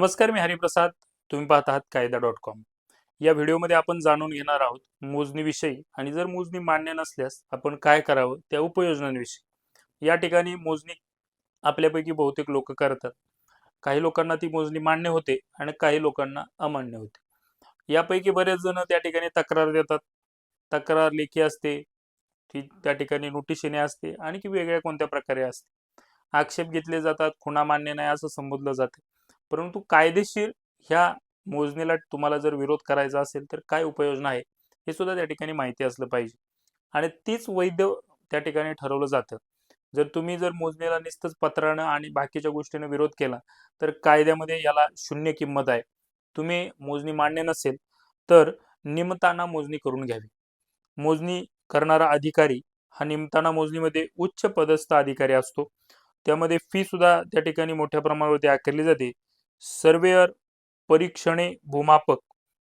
नमस्कार मी हरिप्रसाद. तुम्ही पाहत आहात कायदा डॉट कॉम. या व्हिडिओमध्ये आपण जाणून घेणार आहोत मोजणीविषयी आणि जर मोजणी मान्य नसल्यास आपण काय करावं त्या उपयोजनांविषयी. या ठिकाणी मोजणी आपल्यापैकी बहुतेक लोक करतात. काही लोकांना ती मोजणी मान्य होते आणि काही लोकांना अमान्य होते. यापैकी बरेच जण त्या ठिकाणी तक्रार देतात. तक्रार लेखी असते ती त्या ठिकाणी नोटीस येणे असते आणि की वेगळ्या कोणत्या प्रकारे असते. आक्षेप घेतले जातात खुणा मान्य नाही असं संबोधलं जाते. परंतु कायदेशीर ह्या मोजणीला तुम्हाला जर विरोध करायचा असेल तर काय उपाययोजना आहे? हे सुद्धा त्या ठिकाणी माहिती असलं पाहिजे. आणि तीच वैध त्या ठिकाणी ठरवलं जातं. जर तुम्ही जर मोजणीला नुसतंच पत्रानं आणि बाकीच्या गोष्टीनं विरोध केला तर कायद्यामध्ये याला शून्य किंमत आहे. तुम्ही मोजणी मान्य नसेल तर निमताना मोजणी करून घ्यावी. मोजणी करणारा अधिकारी हा निमताना मोजणीमध्ये उच्च पदस्थ अधिकारी असतो. त्यामध्ये फी सुद्धा त्या ठिकाणी मोठ्या प्रमाणावरती आकारली जाते. सर्वेअर परीक्षणे भूमापक.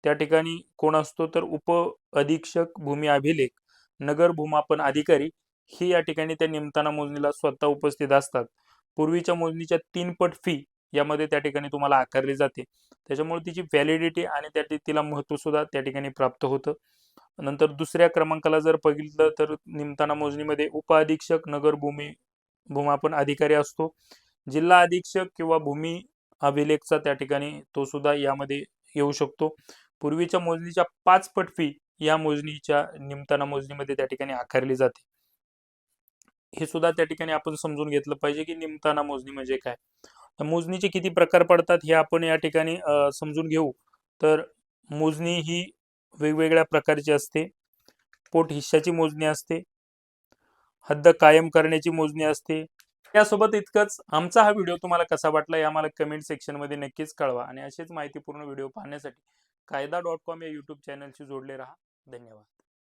त्या ठिकाणी कोण असतो तर उप अधीक्षक भूमी अभिलेख नगर भूमापन अधिकारी ही या ठिकाणी त्या निमताना मोजणीला स्वतः उपस्थित असतात. पूर्वीच्या मोजणीच्या तीन पट फी यामध्ये त्या ठिकाणी तुम्हाला आकारली जाते. त्याच्यामुळे तिची व्हॅलिडिटी आणि त्या तिला महत्त्वसुद्धा त्या ठिकाणी प्राप्त होतं. नंतर दुसऱ्या क्रमांकाला जर बघितलं तर निमताना मोजणीमध्ये उप अधीक्षक नगर भूमी भूमापन अधिकारी असतो. जिल्हा अधीक्षक किंवा भूमी अभिलेखचा त्या ठिकाणी तो सुद्धा यामध्ये येऊ शकतो. पूर्वीच्या मोजणीच्या पाच पट फी या मोजणीच्या निमताना मोजणीमध्ये त्या ठिकाणी आकारली जाते. हे सुद्धा त्या ठिकाणी आपण समजून घेतलं पाहिजे की निमताना मोजणी म्हणजे काय. तर मोजणीचे किती प्रकार पडतात हे आपण या ठिकाणी समजून घेऊ. तर मोजणी ही वेगवेगळ्या प्रकारची असते. पोट हिश्श्याची मोजणी असते. हद्द कायम करण्याची मोजणी असते. यासोबत इतकंच. आमचा हा व्हिडिओ तुम्हाला कसा वाटला हे आम्हाला कमेंट सेक्शनमध्ये नक्कीच कळवा. आणि असेच माहितीपूर्ण व्हिडिओ पाहण्यासाठी कायदा डॉट कॉम या यूट्यूब चॅनलशी जोडले राहा. धन्यवाद.